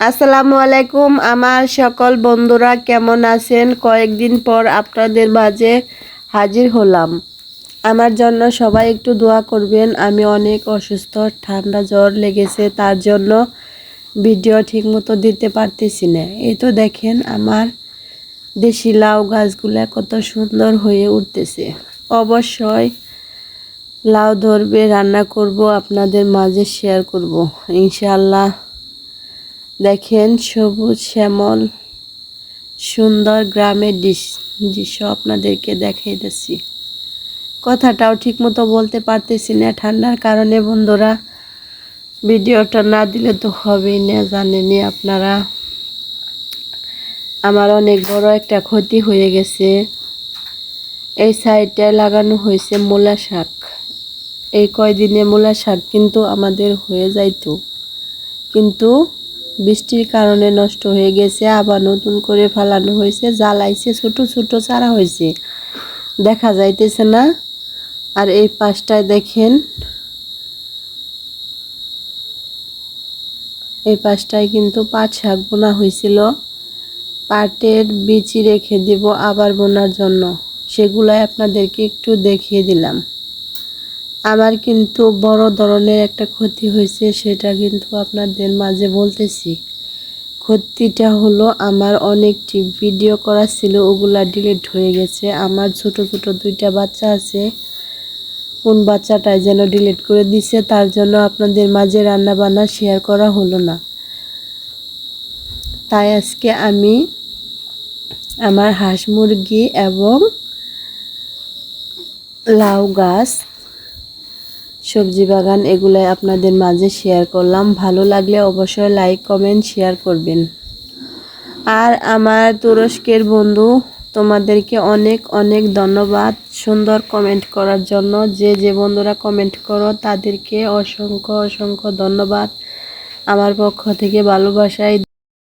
আসসালামু আলাইকুম। আমার সকল বন্ধুরা কেমন আছেন? কয়েকদিন পর আপনাদের মাঝে হাজির হলাম। আমার জন্য সবাই একটু দোয়া করবেন। আমি অনেক অসুস্থ, ঠান্ডা জ্বর লেগেছে, তার জন্য ভিডিও ঠিকমতো দিতে পারতেছি না। এই তো দেখেন আমার দেশি লাউ গাছগুলা কত সুন্দর হয়ে উঠতেছে। অবশ্যই লাউ ধরবে, রান্না করব, আপনাদের মাঝে শেয়ার করব। ইনশাআল্লাহ দেখেন সবুজ শ্যামল সুন্দর গ্রামের দৃশ্য আপনাদেরকে দেখাই দিচ্ছি কথাটাও ঠিক মতো বলতে পারতেছি না। ঠান্ডার কারণে বন্ধুরা, ভিডিওটা না দিলে তো হবেই না জানেনি আপনারা। আমার অনেক বড় একটা ক্ষতি হয়ে গেছে। এই সাইডটায় লাগানো হয়েছে মূলা শাক। এই কয়দিনে মূলা শাক কিন্তু আমাদের হয়ে যাইতো। কিন্তু বৃষ্টির কারণে নষ্ট হয়ে গেছে, আবার নতুন করে ফালানো হয়েছে, জ্বালাইছে, ছোট ছোট চারা হয়েছে। দেখা যাইতেছে না। আর এই পাশটায় দেখেন, এই পাশটায় কিন্তু পাট শাক বোনা হয়েছিল। পাটের বিচি রেখে দিব আবার বোনার জন্য। সেগুলাই আপনাদেরকে একটু দেখিয়ে দিলাম। আমার কিন্তু বড় ধরনের একটা ক্ষতি হয়েছে, সেটা কিন্তু আপনাদের মাঝে বলতেছি। ক্ষতিটা হলো আমার অনেকটি ভিডিও করা ছিল, ওগুলা ডিলিট হয়ে গেছে। আমার ছোট ছোট দুইটা বাচ্চা আছে, কোন বাচ্চাটাই যেন ডিলিট করে দিছে, তার জন্য আপনাদের মাঝে রান্না বান্না শেয়ার করা হলো না। তাই আজকে আমি আমার হাঁস মুরগি এবং লাউ গাছ সবজি বাগান এগুলাই আপনাদের মাঝে শেয়ার করলাম। ভালো লাগলে অবশ্যই লাইক কমেন্ট শেয়ার করবেন। আর আমার তুরস্কের বন্ধু, তোমাদেরকে অনেক অনেক ধন্যবাদ সুন্দর কমেন্ট করার জন্য। যে যে বন্ধুরা কমেন্ট করো, তাদেরকে অসংখ্য অসংখ্য ধন্যবাদ। আমার পক্ষ থেকে ভালোবাসায়